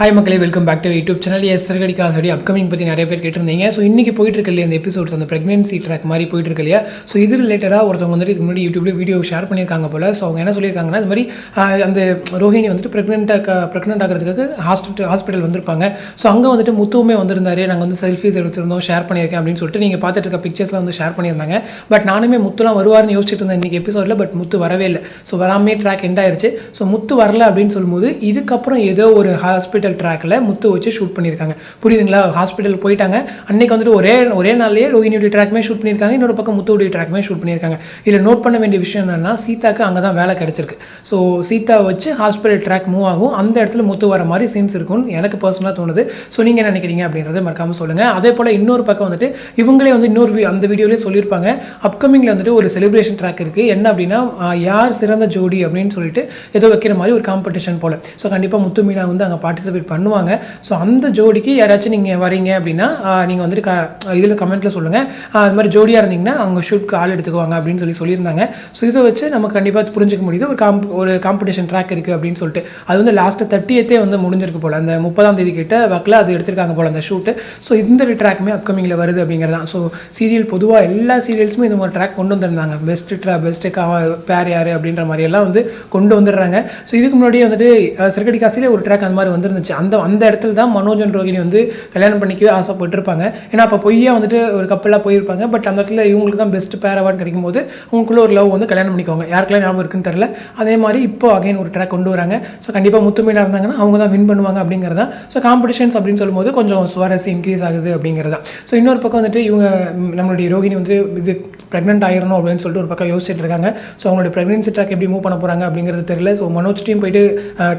Hi மக்களே welcome back to YouTube channel S சர்கடி காசடி அப்கமிங் பற்றி நிறைய பேர் கேட்டிருந்தீங்க. ஸோ இன்றைக்கி போயிட்டு இருக்கு இல்லையா அந்த எபிசோட்ஸ் அந்த ப்ரெக்னென்சி ட்ராக் மாதிரி போயிட்டு இருக்கு இல்லையா ஸோ இது ரிலேட்டடாக ஒருத்தவங்க வந்துட்டு இதுக்கு முன்னாடி யூடியூப்ல வீடியோ ஷேர் பண்ணியிருக்காங்க போல். ஸோ அவங்க என்ன சொல்லியிருக்காங்கன்னா இந்த மாதிரி அந்த ரோஹிணி வந்துட்டு ப்ரெக்னெண்ட்டாக ப்ரெக்னென்ட் ஆகிறதுக்கு ஹாஸ்பிட்டல் ஹாஸ்பிட்டல் வந்திருப்பாங்க. ஸோ அங்கே வந்துட்டு முத்துவுமே வந்திருந்தாரு. நாங்கள் வந்து செல்ஃபீஸ் எடுத்திருந்தோம் ஷேர் பண்ணியிருக்கேன் அப்படின்னு சொல்லிட்டு நீங்கள் பார்த்துட்டு இருக்க பிக்சர்ஸ்லாம் வந்து ஷேர் பண்ணியிருந்தாங்க. பட் நானுமே முத்துலாம் வருவார்னு யோசிச்சுட்டு இருந்தேன் இன்றைக்கி எபிசோடில் பட் முத்து வரவே இல்லை. ஸோ வராமே ட்ராக் எண்ட் ஆயிருச்சு. ஸோ முத்து வரல அப்படின்னு சொல்லும்போது இதுக்கப்புறம் ஏதோ ஒரு ஹாஸ்பிட்டல் ட்ராக்கில் முத்து வச்சு ஷூட் பண்ணியிருக்காங்க. புரியுதுங்களா? ஹாஸ்பிட்டல் போயிட்டாங்க. அன்னைக்கு வந்துட்டு ஒரே ஒரே நாள்லேயே ரோஹினியுடைய ட்ராக்மே ஷூட் பண்ணியிருக்காங்க. இன்னொரு பக்கம் முத்துவுடைய ட்ராக்மே ஷூட் பண்ணியிருக்காங்க. இதில் நோட் பண்ண வேண்டிய விஷயம் என்னன்னா சீதாக்கு அங்கே தான் வேலை கிடைச்சிருக்கு. ஸோ சீதா வச்சு ஹாஸ்பிட்டல் ட்ராக் மூவ் ஆகும். அந்த இடத்துல முத்து வர மாதிரி சீன்ஸ் இருக்கும்னு எனக்கு பர்சனலாக தோணுது. ஸோ நீங்கள் என்ன நினைக்கிறீங்க அப்படின்றத மறக்காமல் சொல்லுங்கள் அதே போல் இன்னொரு பக்கம் வந்துட்டு இவங்களே வந்து இன்னொரு அந்த வீடியோலேயே சொல்லியிருப்பாங்க. அப்கமிங்கில் வந்துட்டு ஒரு செலிப்ரேஷன் ட்ராக் இருக்குது என்ன அப்படின்னா யார் சிறந்த ஜோடி அப்படின்னு சொல்லிட்டு ஏதோ வைக்கிற மாதிரி ஒரு காம்படிஷன் போல். ஸோ கண்டிப்பாக முத்து மீனா வந்து அங்கே பார்ட்டிசிபேட் பண்ணுவாங்க. ஸோ அந்த ஜோடிக்கு யாராச்சும் நீங்கள் வரீங்க அப்படின்னா நீங்கள் வந்துட்டு க இதில் கமெண்ட்டில் சொல்லுங்கள் அது மாதிரி ஜோடியாக இருந்தீங்கன்னா அவங்க ஷூட்க்கு ஆள் எடுத்துக்குவாங்க அப்படின்னு சொல்லி சொல்லியிருந்தாங்க. ஸோ இதை வச்சு நம்ம கண்டிப்பாக புரிஞ்சுக்க முடியுது. ஒரு காம்ப் ஒரு காம்படிஷன் ட்ராக் இருக்குது அப்படின்னு சொல்லிட்டு. அது வந்து லாஸ்ட்டு தேர்ட்டியத்தே வந்து முடிஞ்சிருக்கு போல். அந்த முப்பதாம் தேதி கிட்ட வாக்கில் அது எடுத்திருக்காங்க போல் அந்த ஷூட்டு ஸோ இந்த ட்ராக்குமே அப்கமிங்கில் வருது அப்படிங்கிறதான் ஸோ சீரியல் பொதுவாக எல்லா சீரியல்ஸுமே இந்த மாதிரி ட்ராக் கொண்டு வந்திருந்தாங்க. பெஸ்ட் ட்ரா பெஸ்ட்டு கா பேர் யார் அப்படின்ற மாதிரி எல்லாம் வந்து கொண்டு வந்துடுறாங்க. ஸோ இதுக்கு முன்னாடியே வந்துட்டு சிறகடி சிறுகடி காசிலே ஒரு ட்ராக் அந்த மாதிரி இருந்துச்சு. அந்த அந்த இடத்துல தான் மனோஜன் ரோகிணி வந்து கல்யாணம் பண்ணிக்கவே ஆசைப்பட்டிருப்பாங்க. ஏன்னா அப்போ பொய்யா வந்துட்டு ஒரு கப்பலாக போயிருப்பாங்க. பட் அந்த இடத்துல இவங்களுக்கு தான் பெஸ்ட் பேர் கிடைக்கும் போது உங்களுக்குள்ள ஒரு லவ் வந்து கல்யாணம் பண்ணிக்கோங்க யாருக்கெல்லாம் ஞாபகம் இருக்குன்னு தெரியல. அதே மாதிரி இப்போ அகைன் ஒரு ட்ராக் கொண்டு வராங்க. ஸோ கண்டிப்பாக முத்துமீனாக இருந்தாங்கன்னா அவங்க தான் வின் பண்ணுவாங்க அப்படிங்கிறதா. ஸோ காம்படிஷன்ஸ் அப்படின்னு சொல்லும்போது கொஞ்சம் சுவாரஸ்யம் இன்க்ரீஸ் ஆகுது அப்படிங்கிறதா. ஸோ இன்னொரு பக்கம் வந்துட்டு இவங்க நம்மளுடைய ரோகிணி வந்து இது ப்ரெக்னென்ட் ஆயிடணும் அப்படின்னு சொல்லிட்டு ஒரு பக்கம் யோசிச்சுட்டு இருக்காங்க. ஸோ அவங்களுடைய ப்ரெக்னென்சி ட்ராக் எப்படி மூவ் பண்ண போகிறாங்க அப்படிங்கிறது தெரியல. ஸோ மனோஜ் டீம் போயிட்டு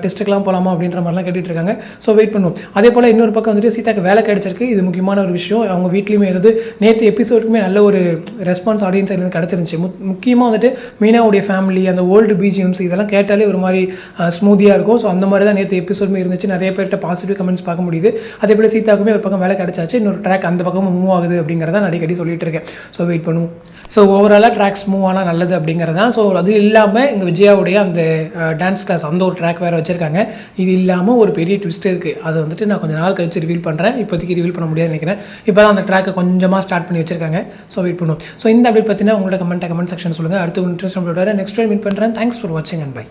டெஸ்ட்டுக்கெலாம் போகலாமா அப்படின்ற மாதிரிலாம் கேட்டுட்டு இருக்காங்க. ஸோ வெயிட் பண்ணுவோம் அதே போல் இன்னொரு பக்கம் வந்துட்டு சீதாக்கு வேலை கிடைச்சிருக்கு. இது முக்கியமான ஒரு விஷயம். அவங்க வீட்லேயுமே இருந்து நேற்று எபிசோடுக்குமே நல்ல ஒரு ரெஸ்பான்ஸ் ஆடியன்ஸ் இருந்து கிடச்சிருந்துச்சு. முக்கியமாக வந்துட்டு மீனாவுடைய ஃபேமிலி அந்த ஓல்டு பிஜிஎம்ஸ் இதெல்லாம் கேட்டாலே ஒரு மாதிரி ஸ்மூதியாக இருக்கும். ஸோ அந்த மாதிரி தான் நேற்று எபிசோடுமே இருந்துச்சு. நிறைய பேர்கிட்ட பாசிட்டிவ் கமெண்ட்ஸ் பார்க்க முடியுது. அதே போல் சீதாக்குமே ஒரு பக்கம் வேலை கிடைச்சாச்சு. இன்னொரு ட்ராக் அந்த பக்கமும் மூவ் ஆகுது அப்படிங்கிறத அடிக்கடி சொல்லிட்டு இருக்கேன். ஸோ வெயிட் பண்ணுவோம் ஸோ ஓவராலாக ட்ராக்ஸ் மூவ் ஆனால் நல்லது அப்படிங்கிறதான் ஸோ அது இல்லாமல் எங்கள் விஜயாவுடைய அந்த டான்ஸ் கிளாஸ் அந்த ஒரு ட்ராக் வேறு வச்சுருக்காங்க. இது இல்லாமல் ஒரு பெரிய ட்விஸ்ட் இருக்குது அது வந்துட்டு நான் கொஞ்சம் நாள் கழிச்சு ரிவீல் பண்ணுறேன் இப்போதைக்கு ரிவீல் பண்ண முடியாதுன்னு நினைக்கிறேன். இப்போ தான் அந்த ட்ராக்கை கொஞ்சமாக ஸ்டார்ட் பண்ணி வச்சிருக்காங்க. ஸோ வெயிட் பண்ணுவோம். ஸோ இந்த அப்டேட் பார்த்தீங்கன்னா உங்களோட கமெண்ட் கமெண்ட் செக்ஷன் சொல்லுங்கள் அடுத்து இன்ட்ரெஸ்ட் நம்மளோட நெக்ஸ்ட் டைம் மீட் பண்ணுறேன் தேங்க்ஸ் ஃபார் வாட்சிங் அண்ட் பை